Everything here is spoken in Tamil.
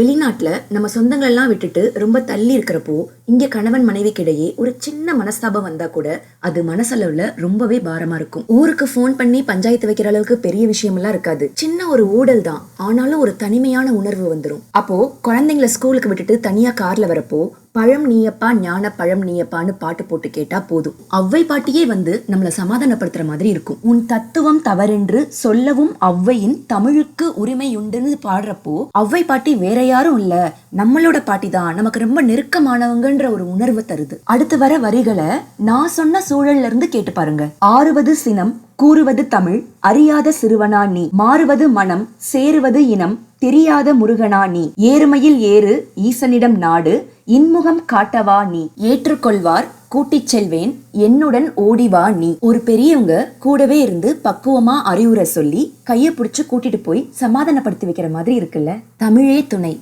வெளிநாட்டில் நம்ம சொந்தங்களெல்லாம் விட்டுட்டு ரொம்ப தள்ளி இருக்கிறப்போ இங்கே கணவன் மனைவிக்கிடையே ஒரு சின்ன மனஸ்தாபம் வந்தால் கூட அது மனசளவில் ரொம்பவே பாரமாக இருக்கும். ஊருக்கு ஃபோன் பண்ணி பஞ்சாயத்து வைக்கிற அளவுக்கு பெரிய விஷயமெல்லாம் இருக்காது. சின்ன ஒரு ஊடல் தான். ஆனாலும் ஒரு தனிமையான உணர்வு வந்துடும் அப்போ குழந்தைங்கள ஸ்கூலுக்கு விட்டுட்டு தனியாக காரில் வரப்போ பழம் நீயப்பா ஞான பழம் நீயப்பான்னு பாட்டு போட்டு கேட்டா போதும். அவ்வை பாட்டியே வந்து நம்மளை சமாதானப்படுத்துற மாதிரி இருக்கும். உன் தத்துவம் தவறென்று சொல்லவும் அவ்வையின் தமிழுக்கு உரிமையுண்டுன்னு பாடுறப்போ அவ்வை பாட்டி வேற யாரும் இல்ல. நம்மளோட பாட்டி தான். நமக்கு ரொம்ப நெருக்கமானவங்கன்ற ஒரு உணர்வு தருது. அடுத்து வர வரிகளை நான் சொன்ன சூழல்ல இருந்து கேட்டு பாருங்க. ஆறுவது சினம் கூறுவது தமிழ் அறியாத சிறுவனா நீ. மாறுவது மனம் சேருவது இனம் தெரியாத முருகனா நீ. ஏறுமையில் ஏறு ஈசனிடம் நாடு இன்முகம் காட்டவா நீ? ஏற்றுக்கொள்வார் கூட்டிச் செல்வேன் என்னுடன் ஓடிவா நீ? ஒரு பெரியவங்க கூடவே இருந்து பக்குவமா அறிவுரை சொல்லி கைய பிடிச்சு கூட்டிட்டு போய் சமாதானப்படுத்தி வைக்கிற மாதிரி இருக்குல்ல? தமிழே துணை.